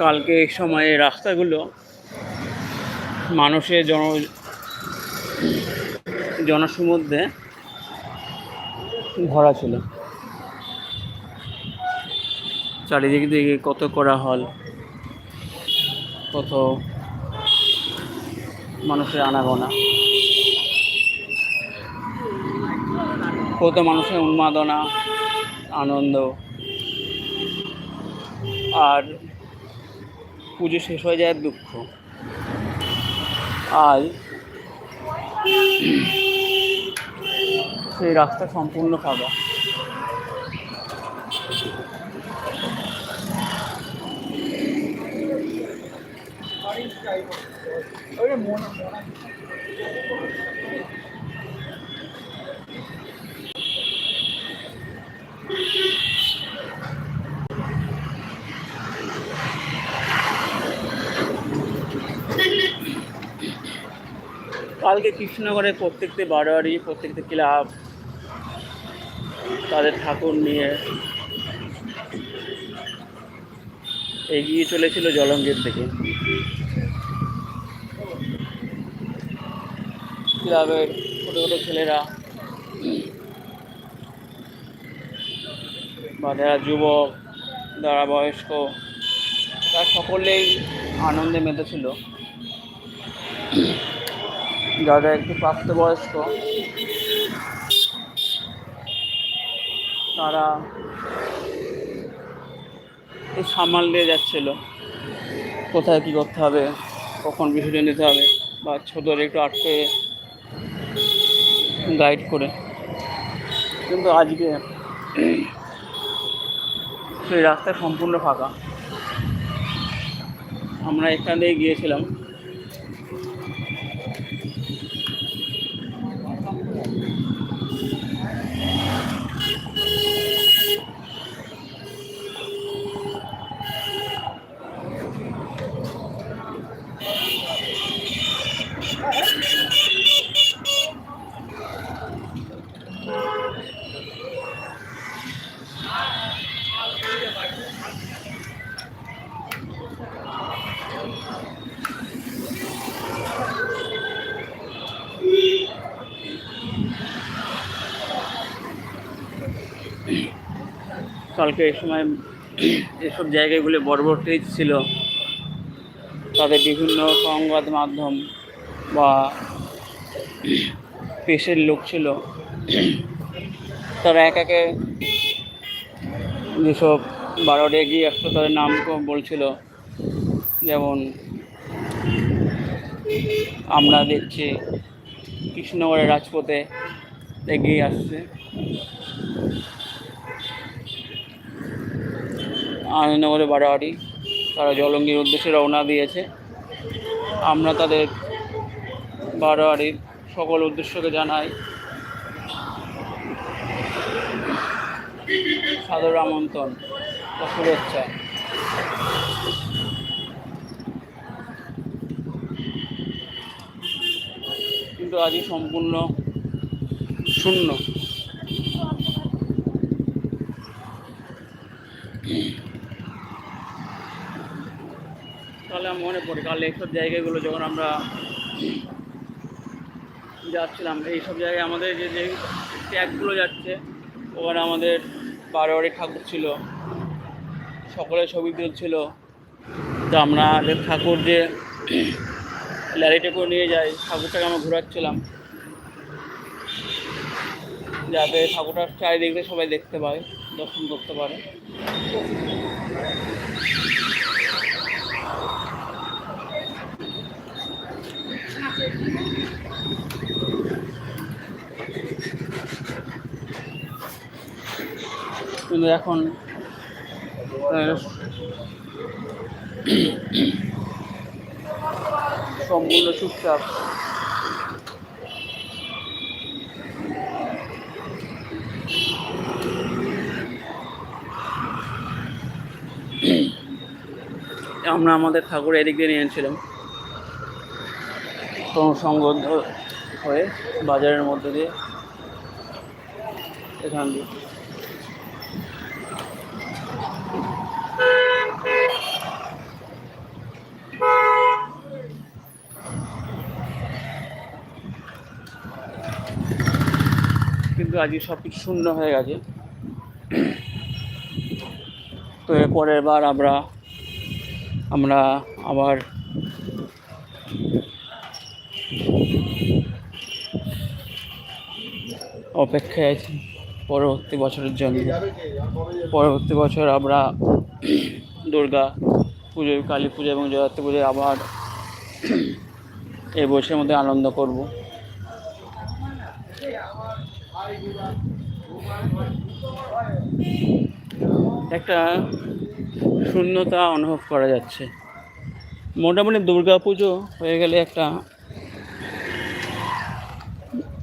কালকে এই সময়ে রাস্তাগুলো মানুষের জন জনসমুদ্রে ভরা ছিল। চারিদিক দিকে কত করা হল কত মানুষের আনাগোনা। কত মানুষের উন্মাদনা, আনন্দ। আর পুজো শেষ হয়ে যায় দুঃখ। আজ সেই রাস্তা সম্পূর্ণ ফাঁকা। কালকে কৃষ্ণনগরে প্রত্যেকটি বারোয়ারি, প্রত্যেকটি ক্লাব, তাদের ঠাকুর নিয়ে এগিয়ে চলেছিল জলঙ্গির থেকে ক্লাবের ছোটো ছোটো ছেলেরা, বা যারা যুবক, যারা বয়স্ক, তারা সকলেই আনন্দে মেতেছিল। যারা একটু প্রাপ্তবয়স্ক। তারা এই সামাল দিয়ে যাচ্ছিল। কোথায় কী করতে হবে, কখন বিসর্জন দিতে হবে, বা ছোটদের একটু আটকে গাইড করে। কিন্তু আজকে সেই রাস্তা সম্পূর্ণ ফাঁকা। আমরা এখান গিয়েছিলাম। কালকে এই সময় এসব জায়গাগুলি স্টেজ ছিল। তাদের বিভিন্ন সংবাদ মাধ্যম বা পেশের লোক ছিল। তারা এক একে যেসব বারোটা এগিয়ে একশো তাদের নাম বলছিল। যেমন, আমরা দেখছি কৃষ্ণনগরের রাজপথে এগিয়ে আসছে। আনন্দনগরে বাড়াবাড়ি, তারা জলঙ্গির উদ্দেশ্যে রওনা দিয়েছে। আমরা তাদের বাড়াবাড়ির সকল উদ্দেশ্যকে জানাই। সাদর আমন্ত্রণ ও শুভেচ্ছা। কিন্তু আজই সম্পূর্ণ শূন্য। মনে পড়ে কাল এইসব জায়গাগুলো যখন আমরা যাচ্ছিলাম, এইসব জায়গায় আমাদের যে যে ট্যাগগুলো যাচ্ছে, ওখানে আমাদের বারোয়ারি ঠাকুর ছিল, সকলের ছবি তুলছিল। তো আমরা ঠাকুর যে ল্যারিটে করে নিয়ে যাই, ঠাকুরটাকে আমরা ঘোরাচ্ছিলাম। যাতে ঠাকুরটার চারিদিক সবাই দেখতে পায়, দর্শন করতে পারে। কিন্তু এখন সম্পূর্ণ চুপচাপ। আমরা আমাদের ঠাকুর এদিক দিয়ে নিয়েছিলাম ক্রমসঙ্গত হয়ে বাজারের মধ্যে দিয়ে এখান দিয়ে। কিন্তু আজকে সব কিছু শূন্য হয়ে গেছে। তো এরপরের বার আমরা আমরা আবার অপেক্ষায় আছি। পরবর্তী বছরের জন্য। পরবর্তী বছর আমরা দুর্গা পুজো, কালী পুজো এবং জগত্রী পুজোয় আবার এই বছরের মধ্যে আনন্দ করব। একটা শূন্যতা অনুভব করা যাচ্ছে। মোটামুটি দুর্গা পুজো হয়ে গেলে একটা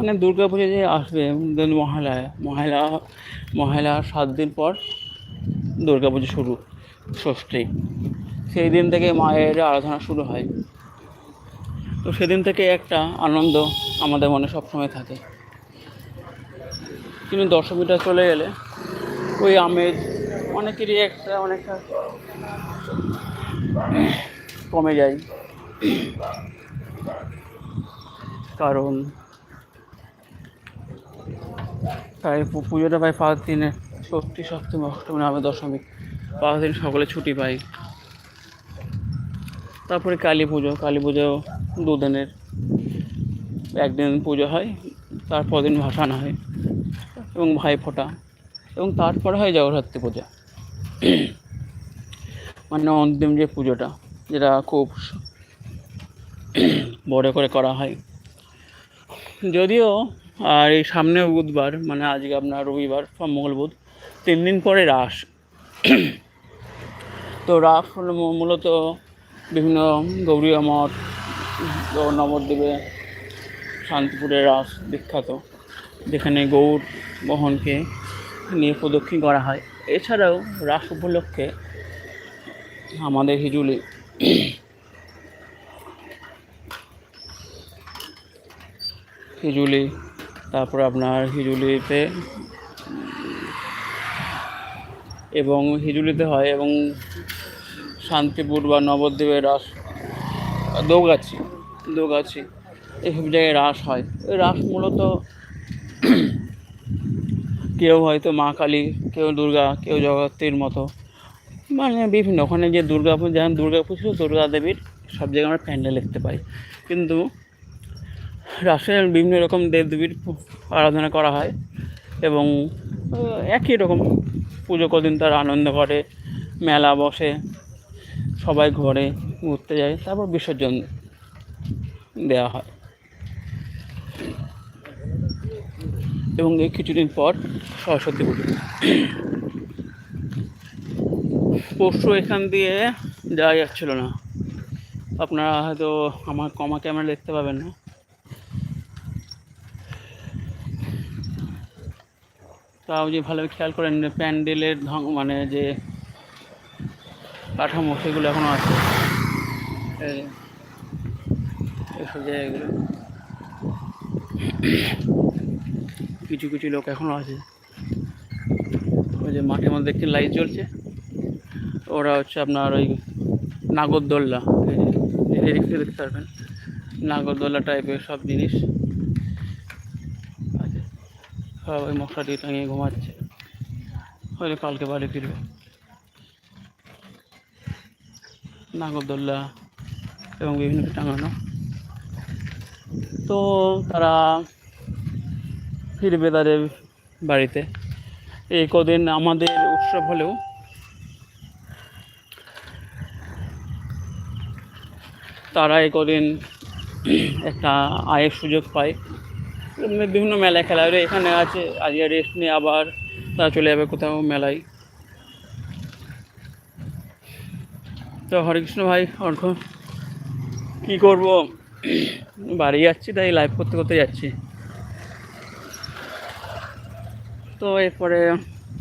মানে দুর্গা পুজো যে আসবে, দেন মহালয়া মহালয়া মহালয়া সাত দিন পর দুর্গা পুজো শুরু, ষষ্ঠী। সেই দিন থেকে মায়ের আরাধনা শুরু হয়। তো সেদিন থেকে একটা আনন্দ আমাদের মনে সবসময় থাকে। কিন্তু দশমীটা চলে গেলে ওই আমেজ অনেকেরই একটা, অনেকটা কমে যায়। কারণ পু- পুজোটা পাই পাঁচ দিনে। ষষ্ঠী সপ্তমী অষ্টমী নবমী দশমী পাঁচ দিন সকলে ছুটি পাই। তারপরে কালী পুজো। কালী পুজো দুদিনের। একদিন পুজো হয়, তারপর দিন ভাসানো হয়। এবং ভাই ফোঁটা। এবং তারপরে হয় জগদ্ধাত্রী পূজা। মানে অন্তিম যে পুজোটা, যেটা খুব বড় করে করা হয়। যদিও আর এই সামনে বুধবার মানে আজকে আপনার রবিবার, সোম, মঙ্গল, বুধ, তিন দিন পরে রাস তো রাস হলো মূলত বিভিন্ন গৌরীয় মঠ নবদ্বীপে শান্তিপুরের রাস বিখ্যাত, যেখানে গৌর বহনকে নিয়ে প্রদক্ষিণ করা হয়। এছাড়াও রাস উপলক্ষে আমাদের হিজুলি হিজুলি তারপর আপনার হিজুলিতে, এবং হিজুলিতে হয় এবং শান্তিপুর বা নবদ্বীপের রাস, দৌগাছি দৌগাছি এইসব জায়গায় রাস হয়। ওই রাস মূলত কেউ হয়তো মা কালী, কেউ দুর্গা, কেউ জগত্রীর মতো। মানে বিভিন্ন, ওখানে যে দুর্গা পুজো যেমন দুর্গা পুজো দুর্গা দেবীর সব জায়গায় আমরা প্যান্ডেল দেখতে পাই। কিন্তু রাসের বিভিন্ন রকম দেবদেবীর আরাধনা করা হয় এবং একই রকম পুজো কদিন তারা আনন্দ করে, মেলা বসে, সবাই ঘরে ঘুরতে যায়, তারপর বিসর্জন দেওয়া হয়। এবং এই কিছুদিন পর সরস্বতী পুজো। পরশু এখান দিয়ে যাওয়া যাচ্ছিল না। আপনারা হয়তো আমার কমা ক্যামেরা দেখতে পাবেন না। তাও যে ভালোভাবে খেয়াল করেন, প্যান্ডেলের ঢং মানে যে কাঠামো, সেগুলো এখনও আছে। এসব জায়গাগুলো। কিছু কিছু লোক এখনও আছে। ওই যে মাঠের মধ্যে একটি লাইট জ্বলছে। ওরা হচ্ছে আপনার ওই নাগরদোল্লা দেখতে পারবেন। নাগরদোল্লা টাইপের সব জিনিস। সব ওই মশাটি টাঙিয়ে ঘুমাচ্ছে। হলে কালকে বাড়ি ফিরবে। নাগরদোল্লা এবং বিভিন্ন টাঙানো। তো তারা ফিরবে তাদের বাড়িতে। এই কদিন আমাদের উৎসব হলেও তারা এই কদিন একটা আয়ের সুযোগ পায়। বিভিন্ন মেলায় খেলা হয়। এখানে আছে, আজকে রেস্ট নিয়ে আবার তারা চলে যাবে কোথাও মেলায়। তো হরে কৃষ্ণ ভাই অর্ঘ কী করব? বাড়ি যাচ্ছি, তাই লাইভ করতে করতে যাচ্ছি। তো এরপরে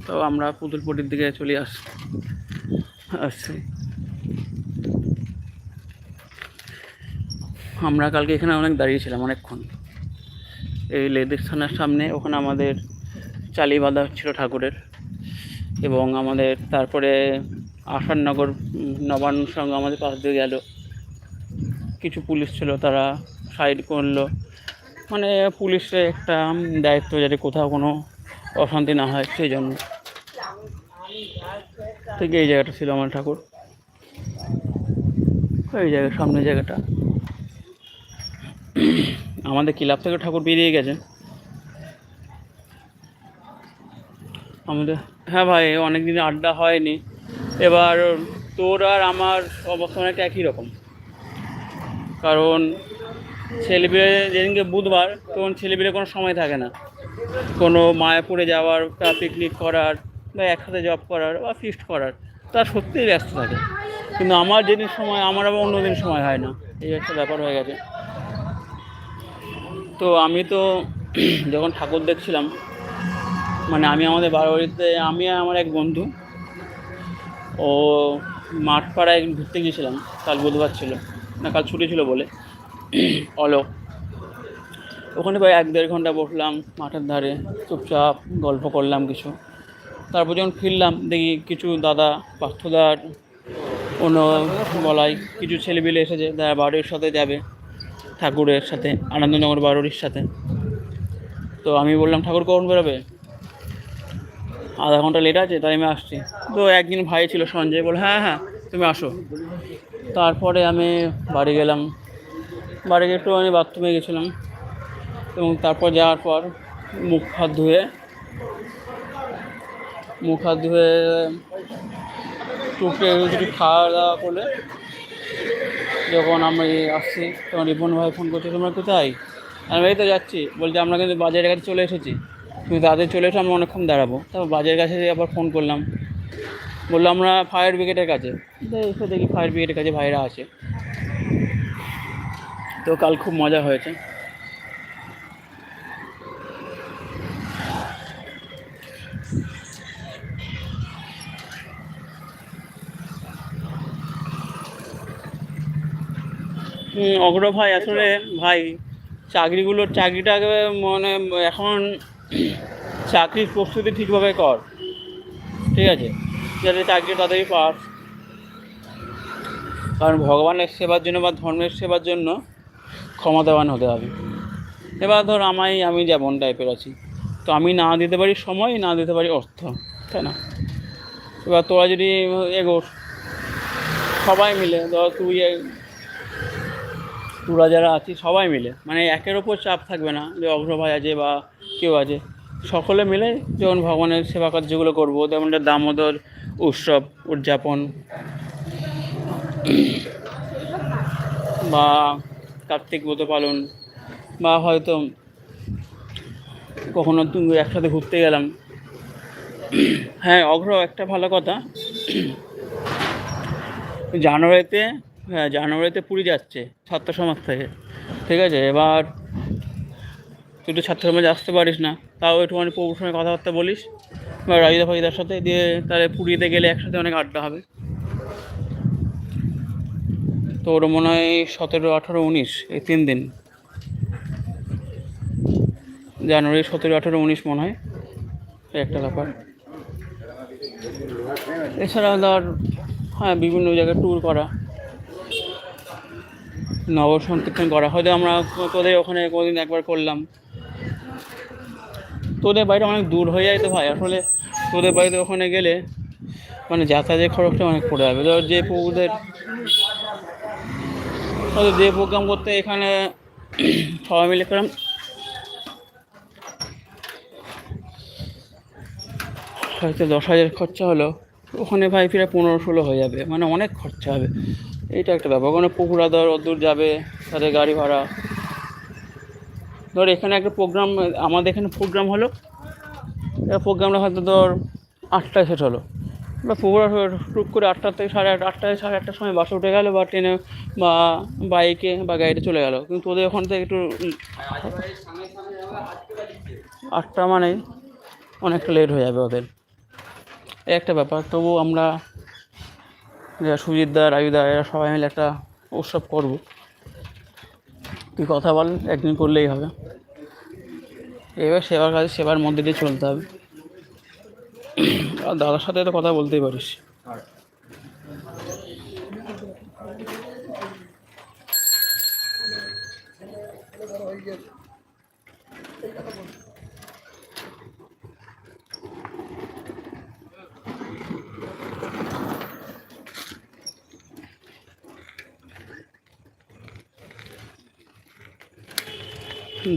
তো আমরা পুতুলপটির দিকে চলে আস, আসছি। আমরা কালকে এখানে অনেক দাঁড়িয়েছিলাম, অনেকক্ষণ। এই লেদির থানার সামনে, ওখানে আমাদের চালি বাঁধা ছিল ঠাকুরের এবং আমাদের তারপরে আসাননগর নবান্ন সঙ্গে আমাদের পাশ দিয়ে গেল। কিছু পুলিশ ছিল তারা সাইড করল। মানে পুলিশের একটা দায়িত্ব যাতে কোথাও কোনো অশান্তি না হয়, সেই জন্য। ঠিক এই জায়গাটা ছিল আমার ঠাকুর। এই জায়গা, সামনের জায়গাটা। আমাদের ক্লাব থেকে ঠাকুর বেরিয়ে গেছে। আমাদের হ্যাঁ ভাই অনেক দিন আড্ডা হয়নি। এবার তোর আর আমার অবস্থা অনেকটা একই রকম। কারণ ছেলেপিলে যেদিনকে বুধবার, তখন ছেলেপিলে কোনো সময় থাকে না। কোনো মায়াপুরে যাওয়ার বা পিকনিক করার, বা একসাথে জব করার, বা ফিস্ট করার, তা সত্যিই ব্যস্ত থাকে। কিন্তু আমার যেদিন সময়, আমার আবার অন্য দিন সময় হয় না। এই একটা ব্যাপার হয়ে গেছে। তো আমি তো যখন ঠাকুর দেখছিলাম মানে আমি আমাদের বাড়িতে আমি আর আমার এক বন্ধু, ও মাঠপাড়ায় ঘুরতে গিয়েছিলাম, কাল বুধবার ছিল, না কাল ছুটি ছিল বলে, অলোক। ওখানে প্রায় এক দেড় ঘণ্টা বসলাম, মাঠের ধারে চুপচাপ গল্প করলাম কিছু। তারপর যখন ফিরলাম, দেখি কিছু দাদা পার্থদার অন্য বলাই কিছু ছেলেপিলে এসেছে, তারা বাড়ির সাথে যাবে। ঠাকুরের সাথে, আনন্দনগর বারোরির সাথে। তো আমি বললাম, ঠাকুর কখন বেরোবে? আধা ঘণ্টা লেট আছে, তাই আমি আসছি। তো একদিন ভাই ছিল সঞ্জয়, বলে হ্যাঁ হ্যাঁ তুমি আসো। তারপরে আমি বাড়ি গেলাম। বাড়ি গিয়ে একটু আমি বাথরুমে গেছিলাম এবং তারপর যাওয়ার পর মুখ হাত ধুয়ে, মুখ হাত ধুয়ে কিছু খাওয়া দাওয়া করলে যখন আমি আসছি, তখন রিপন ভাই ফোন করছে, তোমরা কোথায়? আমি এই তো যাচ্ছি। বলছে, আমরা কিন্তু বাজারের কাছে চলে এসেছি। তুমি তাদের চলে এসে আমরা অনেকক্ষণ দাঁড়াবো। তারপর বাজারের কাছে আবার ফোন করলাম। বলল, আমরা ফায়ার ব্রিগেডের কাছে। এসে দেখি ফায়ার ব্রিগেডের কাছে ভাইরা আছে। তো কাল খুব মজা হয়েছে। অগ্র ভাই, আসলে ভাই, চাকরিগুলোর চাকরিটাকে মানে এখন চাকরির প্রস্তুতি ঠিকভাবে কর, ঠিক আছে? যাতে চাকরি তাড়াতাড়ি পাস। কারণ ভগবানের সেবার জন্য বা ধর্মের সেবার জন্য ক্ষমতাবান হতে হবে। এবার ধর আমাই আমি যেমন টাইপের আছি। তো আমি না দিতে পারি সময়, না দিতে পারি অর্থ, তাই না? এবার তোরা যদি এগোস, সবাই মিলে ধর তুই তোরা যারা আছিস সবাই মিলে। মানে একের ওপর চাপ থাকবে না যে অগ্র ভাই আছে বা কেউ আছে। সকলে মিলে যেমন ভগবানের সেবা কার্যগুলো করব যেমন দামোদর উৎসব উদযাপন বা কার্তিক ব্রত পালন বা হয়তো কখনো তুমি একসাথে ঘুরতে গেলাম। হ্যাঁ অগ্র একটা ভালো কথা। জানুয়ারিতে হ্যাঁ জানুয়ারিতে পুরী যাচ্ছে ছাত্র সমাজ থেকে। ঠিক আছে, এবার তুই তো ছাত্র সমাজে আসতে পারিস না। তাও একটুখানি প্রভুর সঙ্গে কথাবার্তা বলিস। বা রাজিদা ফাজিদার সাথে দিয়ে তাহলে পুরীতে গেলে একসাথে অনেক আড্ডা হবে। তোর মনে হয় সতেরো, আঠারো, উনিশ, এই তিন দিন। জানুয়ারি, সতেরো, আঠেরো, উনিশ মনে হয়। একটা ব্যাপার। এছাড়া ধর হ্যাঁ বিভিন্ন জায়গায় ট্যুর করা। নব সংকীর্তন করা। হয়তো আমরা তোদের ওখানে কোনোদিন একবার করলাম। তোদের বাড়িটা অনেক দূর হয়ে যায় তো ভাই। আসলে তোদের বাড়িতে ওখানে গেলে মানে যাতায়াতের খরচটা অনেক পড়ে যাবে। ধর যে পুকুরদের যে প্রোগ্রাম করতে এখানে সবাই মিলে করলাম হয়তো দশ হাজার খরচা হলো। ওখানে ভাই ফিরে পনেরো ষোলো হয়ে যাবে। মানে অনেক খরচা হবে। এইটা একটা ব্যাপার। ওখানে পুকুরা ধর অদূর যাবে তাদের গাড়ি ভাড়া। ধর, এখানে একটা প্রোগ্রাম আমাদের এখানে প্রোগ্রাম হলো। প্রোগ্রামটা হয়তো ধর আটটায় শেষ হলো। বা পুকুরা টুক করে আটটা থেকে সাড়ে আট, আটটায় সাড়ে আটটার সময় বাসে উঠে গেলো বা ট্রেনে বা বাইকে বা গাড়িতে চলে গেলো। কিন্তু ওদের ওখান থেকে একটু আটটা মানে অনেকটা লেট হয়ে যাবে ওদের। একটা ব্যাপার। তবু আমরা যারা সুজিত দা রায়ু দা, এরা সবাই মিলে একটা উৎসব করব। তুই কথা বল, একদিন করলেই হবে। এবার সেবার কাজে, সেবার মধ্যে দিয়ে চলতে হবে। আর দাদার সাথে তো কথা বলতেই পারিস।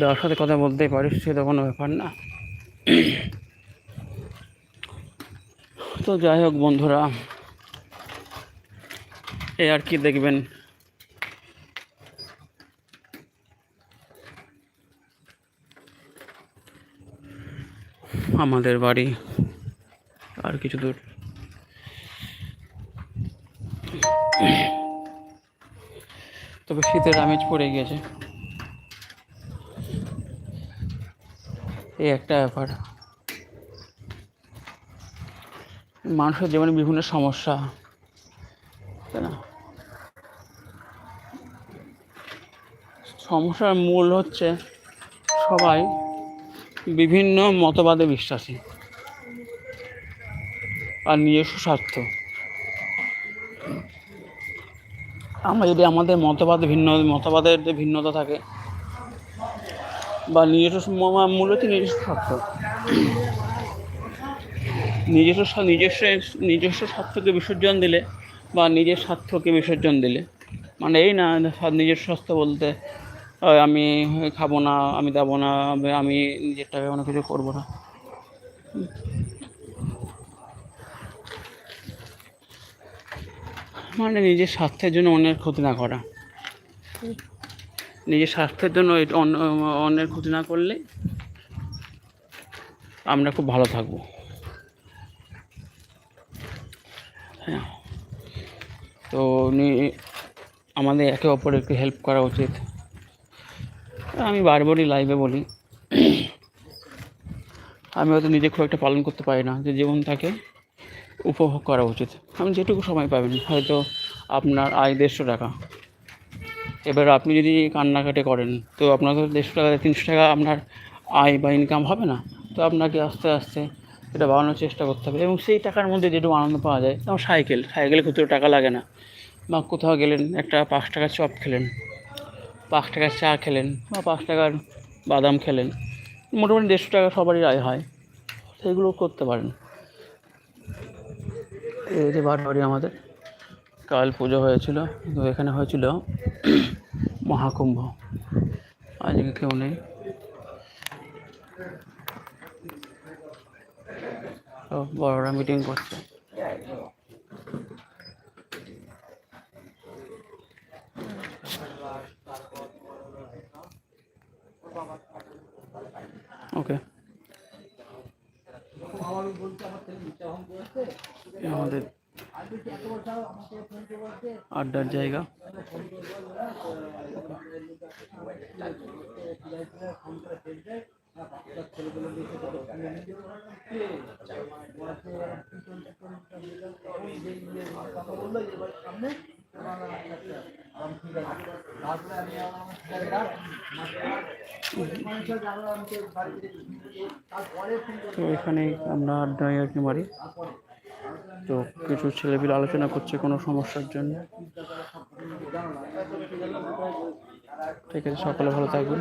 যার সাথে কথা বলতেই পারিস সে তো কোনো ব্যাপার না। তো যাই হোক বন্ধুরা, এ আর কি দেখবেন। আমাদের বাড়ি আর কিছু দূর। তবে শীতের আমেজ পড়ে গিয়েছে। এই একটা ব্যাপার। মানুষের জীবনে বিভিন্ন সমস্যা, তাই না? সমস্যার মূল হচ্ছে সবাই বিভিন্ন মতবাদে বিশ্বাসী আর নিজস্ব স্বার্থ। আমরা যদি আমাদের মতবাদ ভিন্ন, মতবাদের যে ভিন্নতা থাকে বা নিজস্ব মূলত নিজস্ব স্বার্থ। নিজস্ব নিজস্ব নিজস্ব স্বার্থকে বিসর্জন দিলে বা নিজের স্বার্থকে বিসর্জন দিলে। মানে এই না নিজের স্বাস্থ্য বলতে আমি খাব না, আমি দেবো না, আমি- আমি নিজের টাকা কোনো কিছু করব না। মানে নিজের স্বার্থের জন্য অন্যের ক্ষতি না করা। নিজের স্বার্থের জন্য অন্য অন্যের ক্ষতি না করলে আমরা খুব ভালো থাকব। হ্যাঁ। তো আমাদের একে অপরের একটু হেল্প করা উচিত। আমি বারবারই লাইভে বলি, আমি হয়তো নিজে খুব একটা পালন করতে পারি না, যে জীবন জীবনটাকে উপভোগ করা উচিত। আমি যেটুকু সময় পাবেন হয়তো আপনার আয় দেড়শো টাকা। এবার আপনি যদি কান্নাকাটি করেন, তো আপনার তো দেড়শো টাকা, তিনশো টাকা আপনার আয় বা ইনকাম হবে না। তো আপনাকে আস্তে আস্তে এটা বাড়ানোর চেষ্টা করতে হবে। এবং সেই টাকার মধ্যে যেটুকু আনন্দ পাওয়া যায়, যেমন সাইকেল, সাইকেলে খুচরো টাকা লাগে না। বা কোথাও গেলেন, একটা পাঁচ টাকার চপ খেলেন, পাঁচ টাকার চা খেলেন, বা পাঁচ টাকার বাদাম খেলেন, মোটামুটি দেড়শো টাকা সবারই আয় হয় সেগুলো করতে পারেন। এই যে বারবারই আমাদের। কাল পুজো হয়েছিল তো এখানে হয়েছিল মহাকুম্ভ। আজকে কেউ নেই। বড়রা মিটিং করছে ওকে আমাদের আড্ডার জায়গা তো এখানে আমরা আড্ডায় আর কি মারি তো কিছু ছেলেপিলে আলোচনা করছে কোনো সমস্যার জন্য। ঠিক আছে সকালে ভালো থাকবেন।